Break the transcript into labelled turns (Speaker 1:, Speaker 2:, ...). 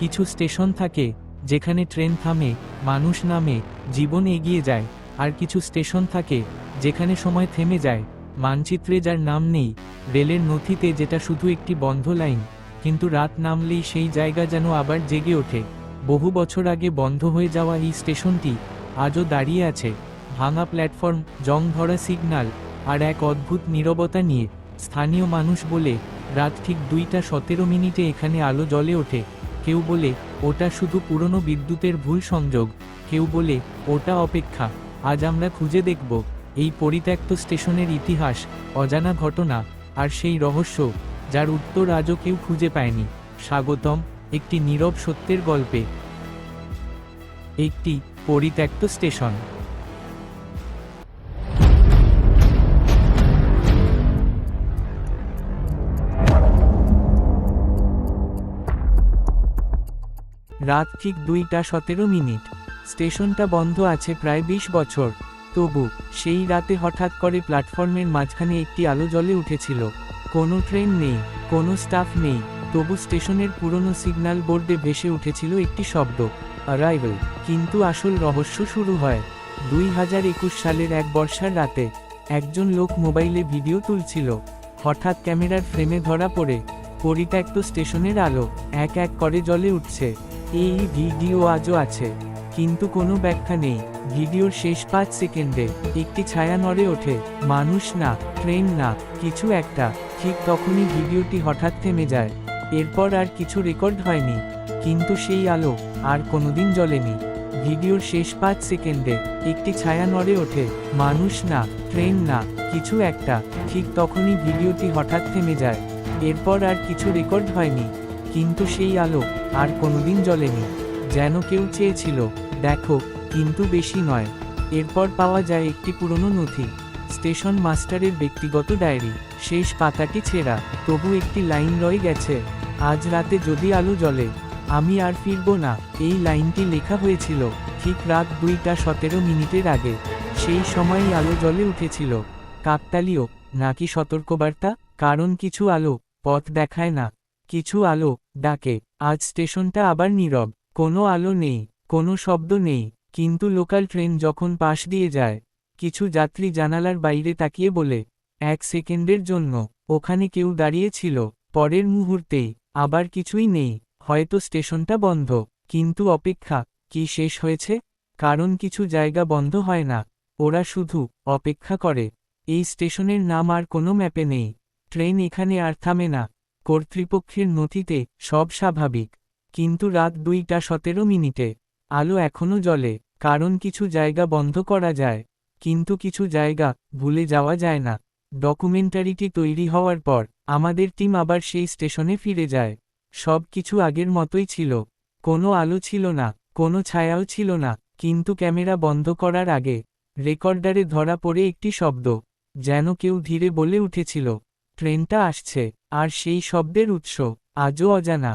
Speaker 1: কিছু স্টেশন থাকে, যেখানে ট্রেন থামে, মানুষ নামে, জীবন এগিয়ে যায়, আর কিছু স্টেশন থাকে, যেখানে সময় থেমে যায়। মানচিত্রে যার নাম নেই, রেলের নথিতে যেটা শুধু একটি বন্ধ লাইন, কিন্তু রাত নামলেই সেই জায়গা যেন আবার জেগে ওঠে। বহু বছর আগে বন্ধ হয়ে যাওয়া এই স্টেশনটি, আজও দাঁড়িয়ে আছে। ভাঙা প্ল্যাটফর্ম, জং ধরা সিগন্যাল আর এক অদ্ভুত নীরবতা নিয়ে, স্থানীয় মানুষ বলে, রাত ঠিক দুইটা সতেরো মিনিটে এখানে আলো জ্বলে ওঠে। কেউ বলে, ওটা শুধু পুরনো বিদ্যুতের ভুল সংযোগ। কেউ বলে, ওটা অপেক্ষা, আজ আমরা খুঁজে দেখব। এই পরিত্যক্ত স্টেশনের ইতিহাস, অজানা ঘটনা আর সেই রহস্য, যার উত্তর আজও কেউ খুঁজে পায়নি। স্বাগতম একটি নীরব সত্যের গল্পে। একটি পরিত্যক্ত স্টেশন। রাত ঠিক দুইটা সতেরো মিনিট। স্টেশনটা বন্ধ আছে প্রায় বিশ বছর। তবু, সেই রাতে হঠাৎ করে প্ল্যাটফর্মের মাঝখানে একটি আলো জ্বলে উঠেছিল। কোনো ট্রেন নেই, কোনো স্টাফ নেই, তবু স্টেশনের পুরনো সিগন্যাল বোর্ডে ভেসে উঠেছিল একটি শব্দ অ্যারাইভেল কিন্তু আসল রহস্য শুরু হয়। দুই হাজার একুশ সালের এক বর্ষার রাতে, একজন লোক মোবাইলে ভিডিও তুলছিল। হঠাৎ ক্যামেরার ফ্রেমে ধরা পড়ে, পরিত্যক্ত স্টেশনের আলো, এক এক করে জলে উঠছে। এই ভিডিও আজও আছে, কিন্তু কোনো ব্যাখ্যা নেই। ভিডিওর শেষ পাঁচ সেকেন্ডে একটি ছায়া নড়ে ওঠে, মানুষ না, ট্রেন না, কিছু একটা, ঠিক তখনই ভিডিওটি হঠাৎ থেমে যায়। এরপর আর কিছু রেকর্ড হয়নি, কিন্তু সেই আলো আর কোনোদিন জ্বলেনি। ভিডিওর শেষ পাঁচ সেকেন্ডে একটি ছায়া নড়ে ওঠে, মানুষ না, ট্রেন না, কিছু একটা, ঠিক তখনই ভিডিওটি হঠাৎ থেমে যায়। এরপর আর কিছু রেকর্ড হয়নি কিন্তু সেই আলো আর কোনোদিন জ্বলেনি। যেন কেউ চেয়েছিল, দেখো, কিন্তু বেশি নয়। এরপর পাওয়া যায় একটি পুরনো নথি। স্টেশন মাস্টারের ব্যক্তিগত ডায়েরি। শেষ পাতাটি ছেঁড়া, তবু একটি লাইন রয়ে গেছে, আজ রাতে যদি আলো জ্বলে, আমি আর ফিরব না। এই লাইনটি লেখা হয়েছিল ঠিক রাত দুইটা সতেরো মিনিটের আগে। সেই সময়ই আলো জ্বলে উঠেছিল। কাকতালীয়, নাকি সতর্কবার্তা? কারণ কিছু আলো পথ দেখায় না। কিছু আলো ডাকে। আজ স্টেশনটা আবার নীরব। কোনো আলো নেই, কোনো শব্দ নেই। কিন্তু লোকাল ট্রেন যখন পাশ দিয়ে যায়, কিছু যাত্রী জানালার বাইরে তাকিয়ে বলে, এক সেকেন্ডের জন্য। ওখানে কেউ দাঁড়িয়েছিল পরের মুহূর্তেই। আবার কিছুই নেই। হয়তো স্টেশনটা বন্ধ। কিন্তু অপেক্ষা, কি শেষ হয়েছে? কারণ কিছু জায়গা বন্ধ হয় না। ওরা শুধু অপেক্ষা করে। এই স্টেশনের নাম আর কোনো ম্যাপে নেই। ট্রেন এখানে আর থামে না। কর্তৃপক্ষের নথিতে সব স্বাভাবিক, কিন্তু রাত দুইটা সতেরো মিনিটে। আলো এখনও জ্বলে, কারণ কিছু জায়গা বন্ধ করা যায়, কিন্তু কিছু জায়গা ভুলে যাওয়া যায় না। ডকুমেন্টারিটি তৈরি হওয়ার পর, আমাদের টিম আবার সেই স্টেশনে ফিরে যায়। সব কিছু আগের মতোই ছিল। কোনো আলো ছিল না, কোনো ছায়াও ছিল না, কিন্তু ক্যামেরা বন্ধ করার আগে, রেকর্ডারে ধরা পড়ে একটি শব্দ, যেন কেউ ধীরে বলে উঠেছিল। ট্রেনটা আসছে আর সেই শব্দের উৎস আজও অজানা।